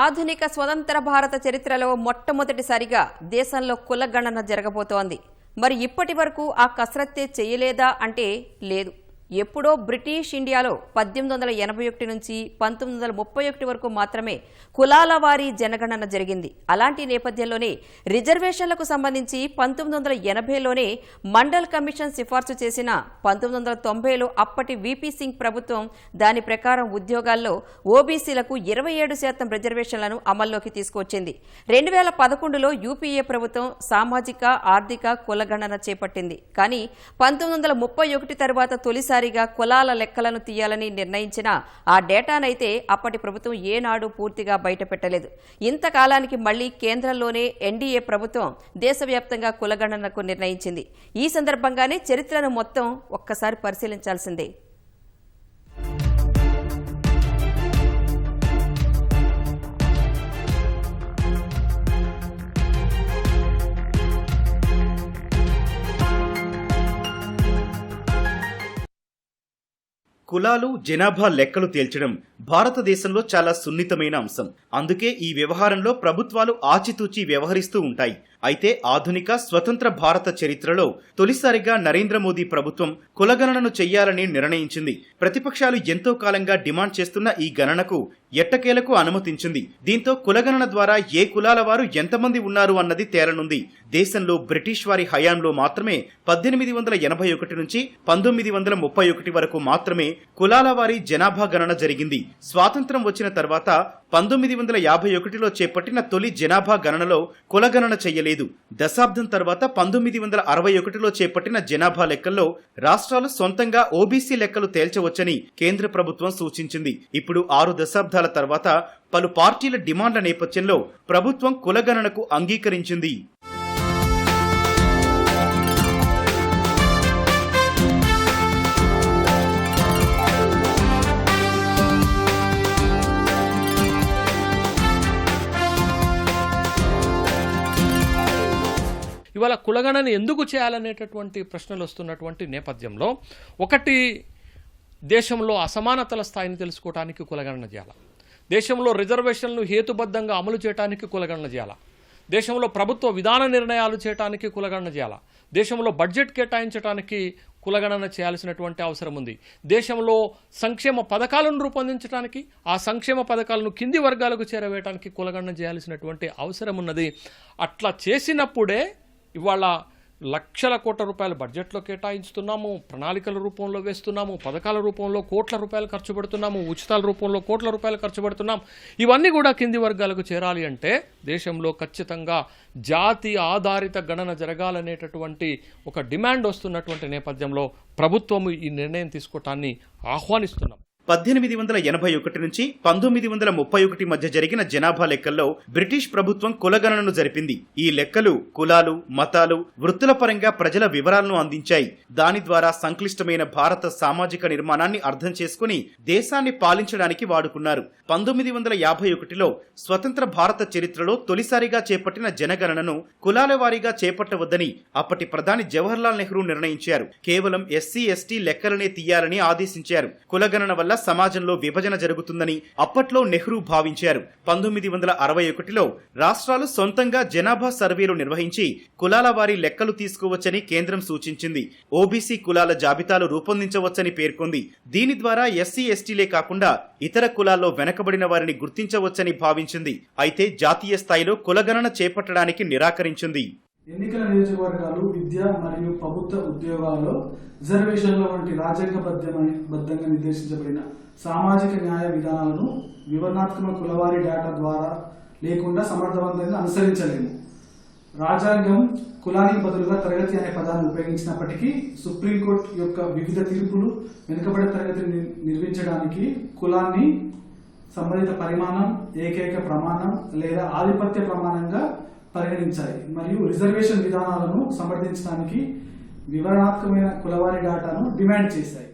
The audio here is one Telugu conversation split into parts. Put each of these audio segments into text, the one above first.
ఆధునిక స్వతంత్ర భారత చరిత్రలో మొట్టమొదటిసారిగా దేశంలో కులగణన జరగబోతోంది. మరి ఇప్పటి వరకు ఆ కసరత్తే చేయలేదా అంటే లేదు. ఎప్పుడో బ్రిటిష్ ఇండియాలో పద్దెనిమిది వందల ఎనభై ఒకటి నుంచి పంతొమ్మిది వందల ముప్పై ఒకటి వరకు మాత్రమే కులాల వారీ జనగణన జరిగింది. అలాంటి నేపథ్యంలోనే రిజర్వేషన్లకు సంబంధించి పంతొమ్మిది వందల ఎనభైలోనే మండల్ కమిషన్ సిఫార్సు చేసిన పంతొమ్మిది వందల తొంభైలో అప్పటి విపి సింగ్ ప్రభుత్వం దాని ప్రకారం ఉద్యోగాల్లో ఓబీసీలకు ఇరవై ఏడు శాతం రిజర్వేషన్లను అమల్లోకి తీసుకొచ్చింది రెండు వేల పదకొండులో యూపీఏ ప్రభుత్వం సామాజిక ఆర్థిక కులగణన చేపట్టింది. కానీ పంతొమ్మిది వందల ముప్పై ఒకటి తర్వాత తొలిసారిగా కులాల లెక్కలను తీయాలని నిర్ణయించిన ఆ డేటానైతే అప్పటి ప్రభుత్వం ఏనాడు పూర్తిగా బయటపెట్టలేదు. ఇంతకాలానికి మళ్ళీ కేంద్రంలోనే ఎన్డీఏ ప్రభుత్వం దేశవ్యాప్తంగా కులగణనకు నిర్ణయించింది. ఈ సందర్భంగానే చరిత్రను మొత్తం ఒక్కసారి పరిశీలించాల్సిందే. కులాలు జనాభా లెక్కలు తేల్చడం భారతదేశంలో చాలా సున్నితమైన అంశం. అందుకే ఈ వ్యవహారంలో ప్రభుత్వాలు ఆచితూచి వ్యవహరిస్తూ ఉంటాయి. అయితే ఆధునిక స్వతంత్ర భారత చరిత్రలో తొలిసారిగా నరేంద్ర మోదీ ప్రభుత్వం కులగణనను చెయ్యాలని నిర్ణయించింది. ప్రతిపక్షాలు ఎంతో కాలంగా డిమాండ్ చేస్తున్న ఈ గణనకు ఎట్టకేలకు అనుమతించింది. దీంతో కులగణన ద్వారా ఏ కులాల వారు ఎంతమంది ఉన్నారు అన్నది తేలనుంది. దేశంలో బ్రిటిష్ వారి హయాంలో మాత్రమే పద్దెనిమిది వందల ఎనభై ఒకటి నుంచి పంతొమ్మిది వందల ముప్పై ఒకటి వరకు మాత్రమే కులాల వారి జనాభా గణన జరిగింది. స్వాతంత్రం వచ్చిన తర్వాత పంతొమ్మిది వందల యాభై ఒకటిలో చేపట్టిన తొలి జనాభా గణనలో కులగణన చెయ్యలేదు దశాబ్దం తర్వాత పంతొమ్మిది వందల అరవై ఒకటిలో చేపట్టిన జనాభా లెక్కల్లో రాష్ట్రాలు సొంతంగా ఓబీసీ లెక్కలు తేల్చవచ్చని కేంద్ర ప్రభుత్వం సూచించింది. ఇప్పుడు ఆరు దశాబ్దాల తర్వాత పలు పార్టీల డిమాండ్ల నేపథ్యంలో ప్రభుత్వం కులగణనకు అంగీకరించింది. ఇవాళ కులగణన ఎందుకు చేయాలనేటటువంటి ప్రశ్నలు వస్తున్నటువంటి నేపథ్యంలో ఒకటి దేశంలో అసమానతల స్థాయిని తెలుసుకోవడానికి కులగణన చేయాలి? దేశంలో రిజర్వేషన్లు హేతుబద్ధంగా అమలు చేయడానికి కులగణన చేయాలా? దేశంలో ప్రభుత్వ విధాన నిర్ణయాలు చేయడానికి కులగణన చేయాలా? దేశంలో బడ్జెట్ కేటాయించడానికి కులగణన చేయాల్సినటువంటి అవసరం ఉంది. దేశంలో సంక్షేమ పథకాలను రూపొందించడానికి ఆ సంక్షేమ పథకాలను కింది వర్గాలకు చేరవేయడానికి కులగణన చేయాల్సినటువంటి అవసరం ఉన్నది. అట్లా చేసినప్పుడే ఇవాళ లక్షల కోట్ల రూపాయల బడ్జెట్లో కేటాయించుతున్నాము ప్రణాళికల రూపంలో వేస్తున్నాము పథకాల రూపంలో కోట్ల రూపాయలు ఖర్చు పెడుతున్నాము ఉచితాల రూపంలో కోట్ల రూపాయలు ఖర్చు పెడుతున్నాం. ఇవన్నీ కూడా కింది వర్గాలకు చేరాలి అంటే దేశంలో ఖచ్చితంగా జాతి ఆధారిత గణన జరగాలనేటటువంటి ఒక డిమాండ్ వస్తున్నటువంటి నేపథ్యంలో ప్రభుత్వం ఈ నిర్ణయం తీసుకోవటాన్ని ఆహ్వానిస్తున్నాం. పద్దెనిమిది వందల ఎనభై ఒకటి నుంచి పంతొమ్మిది వందల ముప్పై ఒకటి మధ్య జరిగిన జనాభా లెక్కల్లో బ్రిటిష్ ప్రభుత్వం కులగణనను జరిపింది. ఈ లెక్కలు కులాలు మతాలు వృత్తుల పరంగా ప్రజల వివరాలను అందించాయి. దాని ద్వారా సంక్లిష్టమైన భారత సామాజిక నిర్మాణాన్ని అర్థం చేసుకుని దేశాన్ని పాలించడానికి వాడుకున్నారు. పంతొమ్మిది వందల యాభై ఒకటిలో స్వతంత్ర భారత చరిత్రలో తొలిసారిగా చేపట్టిన జనగణనను కులాల వారీగా చేపట్టవద్దని అప్పటి ప్రధాని జవహర్లాల్ నెహ్రూ నిర్ణయించారు. కేవలం ఎస్సీ ఎస్టీ లెక్కలనే తీయాలని ఆదేశించారు. కులగణన వల్ల సమాజంలో విభజన జరుగుతుందని అప్పట్లో నెహ్రూ భావించారు. పంతొమ్మిది వందల అరవై ఒకటిలో రాష్ట్రాలు సొంతంగా జనాభా సర్వేలు నిర్వహించి కులాల వారి లెక్కలు తీసుకోవచ్చని కేంద్రం సూచించింది. ఓబీసీ కులాల జాబితాలు రూపొందించవచ్చని పేర్కొంది. దీని ద్వారా ఎస్సీ ఎస్టీలే కాకుండా ఇతర కులాల్లో వెనకబడిన వారిని గుర్తించవచ్చని భావించింది. అయితే జాతీయ స్థాయిలో కులగణన చేపట్టడానికి నిరాకరించింది. ఎన్నికల నియోజకవర్గాలు విద్య మరియు ప్రభుత్వ ఉద్యోగాల్లో రిజర్వేషన్ల వంటి రాజ్యాంగబద్ధమని బద్ధంగా నిర్దేశించబడిన సామాజిక న్యాయ విధానాలను వివరణాత్మక కులవారి డేటా ద్వారా లేకుండా సమర్థవంతంగా అనుసరించలేము. రాజ్యాంగం కులానికి బదులుగా తరగతి అనే పదాన్ని ఉపయోగించినప్పటికీ సుప్రీంకోర్టు యొక్క వివిధ తీర్పులు వెనుకబడే తరగతిని నిర్మించడానికి కులాన్ని సంబంధిత పరిమాణం ఏకైక ప్రమాణం లేదా ఆధిపత్య ప్రమాణంగా పరిగణించాయి మరియు రిజర్వేషన్ విధానాలను సమర్థించడానికి వివరణాత్మకమైన కులవారి డేటాను డిమాండ్ చేశాయి.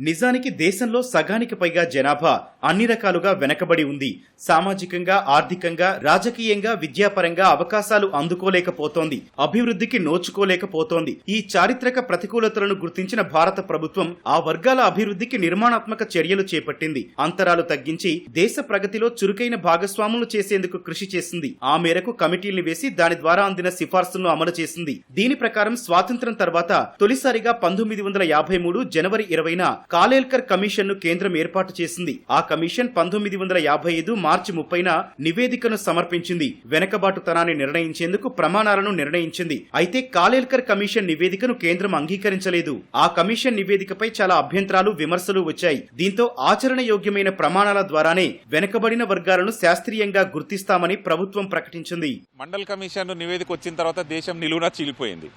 నిజానికి దేశంలో సగానికి పైగా జనాభా అన్ని రకాలుగా వెనకబడి ఉంది. సామాజికంగా ఆర్థికంగా రాజకీయంగా విద్యాపరంగా అవకాశాలు అందుకోలేకపోతోంది. అభివృద్ధికి నోచుకోలేకపోతోంది. ఈ చారిత్రక ప్రతికూలతలను గుర్తించిన భారత ప్రభుత్వం ఆ వర్గాల అభివృద్ధికి నిర్మాణాత్మక చర్యలు చేపట్టింది. అంతరాలు తగ్గించి దేశ ప్రగతిలో చురుకైన భాగస్వాములు చేసేందుకు కృషి చేసింది. ఆ మేరకు కమిటీల్ని వేసి దాని ద్వారా అందిన సిఫార్సులను అమలు చేసింది. దీని ప్రకారం స్వాతంత్ర్యం తర్వాత తొలిసారిగా పంతొమ్మిది వందల యాభై మూడు జనవరి ఇరవైన కాలేల్కర్ కమిషన్ను కేంద్రం ఏర్పాటు చేసింది. ఆ కమిషన్ పంతొమ్మిది వందల యాభై ఐదు మార్చి ముప్పైన నివేదికను సమర్పించింది. వెనకబాటుతనాన్ని నిర్ణయించేందుకు ప్రమాణాలను నిర్ణయించింది. అయితే కాలేల్కర్ కమిషన్ నివేదికను కేంద్రం అంగీకరించలేదు. ఆ కమిషన్ నివేదికపై చాలా అభ్యంతరాలు విమర్శలు వచ్చాయి. దీంతో ఆచరణ యోగ్యమైన ప్రమాణాల ద్వారానే వెనకబడిన వర్గాలను శాస్త్రీయంగా గుర్తిస్తామని ప్రభుత్వం ప్రకటించింది. మండల్ కమిషన్ నివేదిక వచ్చిన తర్వాత దేశం నిలువునా చీలిపోయింది.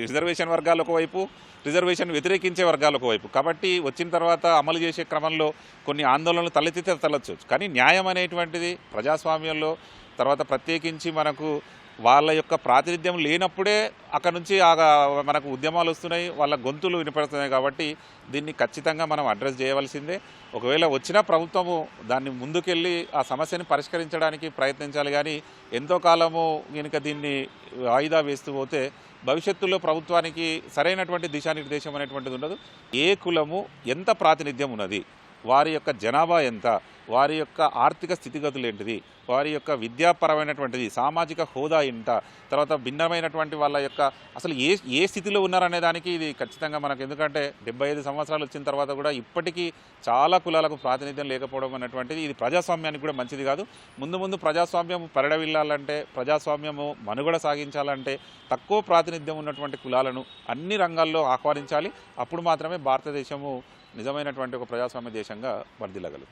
రిజర్వేషన్ వర్గాలు ఒకవైపు రిజర్వేషన్ వ్యతిరేకించే వర్గాలు ఒకవైపు. కాబట్టి వచ్చిన తర్వాత అమలు చేసే క్రమంలో కొన్ని ఆందోళనలు తలెత్తితే తలొచ్చు కానీ న్యాయం అనేటువంటిది ప్రజాస్వామ్యంలో తర్వాత ప్రత్యేకించి మనకు వాళ్ళ యొక్క ప్రాతినిధ్యం లేనప్పుడే అక్కడ నుంచి ఆ మనకు ఉద్యమాలు వస్తున్నాయి వాళ్ళ గొంతులు వినపడుతున్నాయి కాబట్టి దీన్ని ఖచ్చితంగా మనం అడ్రస్ చేయవలసిందే. ఒకవేళ వచ్చిన ప్రభుత్వము దాన్ని ముందుకెళ్ళి ఆ సమస్యని పరిష్కరించడానికి ప్రయత్నించాలి కానీ ఎంతో కాలము కనుక దీన్ని వాయిదా వేస్తూ పోతే భవిష్యత్తులో ప్రభుత్వానికి సరైనటువంటి దిశానిర్దేశం అనేటువంటిది ఉండదు. ఏ కులము ఎంత ప్రాతినిధ్యం ఉన్నది వారి యొక్క జనాభా ఎంత వారి యొక్క ఆర్థిక స్థితిగతులు ఏంటిది? వారి యొక్క విద్యాపరమైనటువంటిది సామాజిక హోదా ఏంట? తర్వాత భిన్నమైనటువంటి వాళ్ళ యొక్క అసలు ఏ ఏ స్థితిలో ఉన్నారనే దానికి ఇది ఖచ్చితంగా మనకు ఎందుకంటే డెబ్బై ఐదు సంవత్సరాలు వచ్చిన తర్వాత కూడా ఇప్పటికీ చాలా కులాలకు ప్రాతినిధ్యం లేకపోవడం అనేటువంటిది ఇది ప్రజాస్వామ్యానికి కూడా మంచిది కాదు. ముందు ముందు ప్రజాస్వామ్యం పరిడవిల్లాలంటే ప్రజాస్వామ్యము మనుగడ సాగించాలంటే తక్కువ ప్రాతినిధ్యం ఉన్నటువంటి కులాలను అన్ని రంగాల్లో ఆహ్వానించాలి. అప్పుడు మాత్రమే భారతదేశము నిజమైనటువంటి ఒక ప్రజాస్వామ్య దేశంగా వర్దిల్లగలదు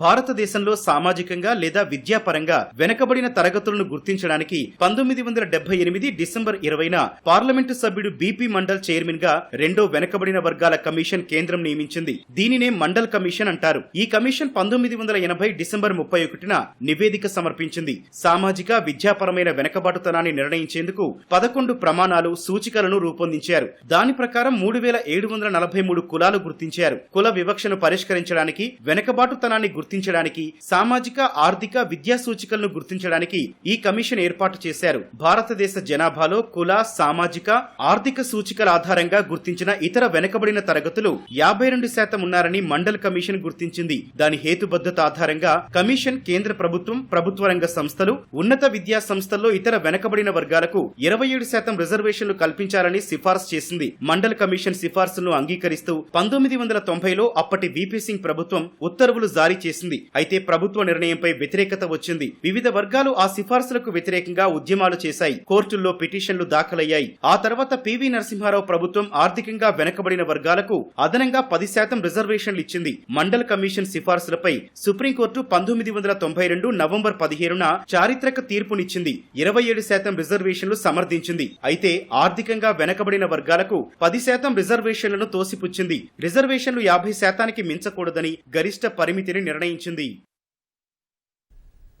భారతదేశంలో సామాజికంగా లేదా విద్యాపరంగా వెనకబడిన తరగతులను గుర్తించడానికి పంతొమ్మిది వందల డెబ్బై ఎనిమిది డిసెంబర్ ఇరవైన పార్లమెంటు సభ్యుడు బీపీ మండల్ చైర్మన్గా రెండో వెనకబడిన వర్గాల కమిషన్ కేంద్రం నియమించింది. దీనినే మండల్ కమిషన్ అంటారు. ఈ కమిషన్ పంతొమ్మిది వందల ఎనభై డిసెంబర్ ముప్పై ఒకటిన నివేదిక సమర్పించింది. సామాజిక విద్యాపరమైన వెనకబాటుతనాన్ని నిర్ణయించేందుకు పదకొండు ప్రమాణాలు సూచికలను రూపొందించారు. దాని ప్రకారం మూడు వేల ఏడు వందల నలభై మూడు కులాలు గుర్తించారు. కుల వివక్షను పరిష్కరించడానికి వెనకబాటుతనాన్ని గుర్తించడానికి సామాజిక ఆర్థిక విద్యా సూచికలను గుర్తించడానికి ఈ కమిషన్ ఏర్పాటు చేశారు. భారతదేశ జనాభాలో కుల సామాజిక ఆర్థిక సూచికల ఆధారంగా గుర్తించిన ఇతర వెనకబడిన తరగతులు యాభై రెండు శాతం ఉన్నారని మండల్ కమిషన్ గుర్తించింది. దాని హేతుబద్ధత ఆధారంగా కమిషన్ కేంద్ర ప్రభుత్వం ప్రభుత్వ రంగ సంస్థలు ఉన్నత విద్యా సంస్థల్లో ఇతర వెనకబడిన వర్గాలకు ఇరవై ఏడు శాతం రిజర్వేషన్లు కల్పించాలని సిఫార్సు చేసింది. మండల్ కమిషన్ సిఫార్సులను అంగీకరిస్తూ పంతొమ్మిది వందల తొంభైలో అప్పటి విపి సింగ్ ప్రభుత్వం ఉత్తర్వులు జారీ చేసింది. అయితే ప్రభుత్వ నిర్ణయంపై వ్యతిరేకత వచ్చింది. వివిధ వర్గాలు ఆ సిఫార్సులకు వ్యతిరేకంగా ఉద్యమాలు చేశాయి. కోర్టుల్లో పిటిషన్లు దాఖలయ్యాయి. ఆ తర్వాత పివి నరసింహారావు ప్రభుత్వం ఆర్థికంగా వెనకబడిన వర్గాలకు అదనంగా పది శాతం రిజర్వేషన్లు ఇచ్చింది. మండల్ కమిషన్ సిఫార్సులపై సుప్రీంకోర్టు పంతొమ్మిది వందల తొంభై రెండు నవంబర్ పదిహేనున చారిత్రక తీర్పునిచ్చింది. ఇరవై ఏడు శాతం రిజర్వేషన్లు సమర్థించింది. అయితే ఆర్థికంగా వెనకబడిన వర్గాలకు పది శాతం రిజర్వేషన్లను తోసిపుచ్చింది. రిజర్వేషన్లు యాభై శాతానికి మించకూడదని గరిష్ట పరిమితిని నిర్ణయించింది.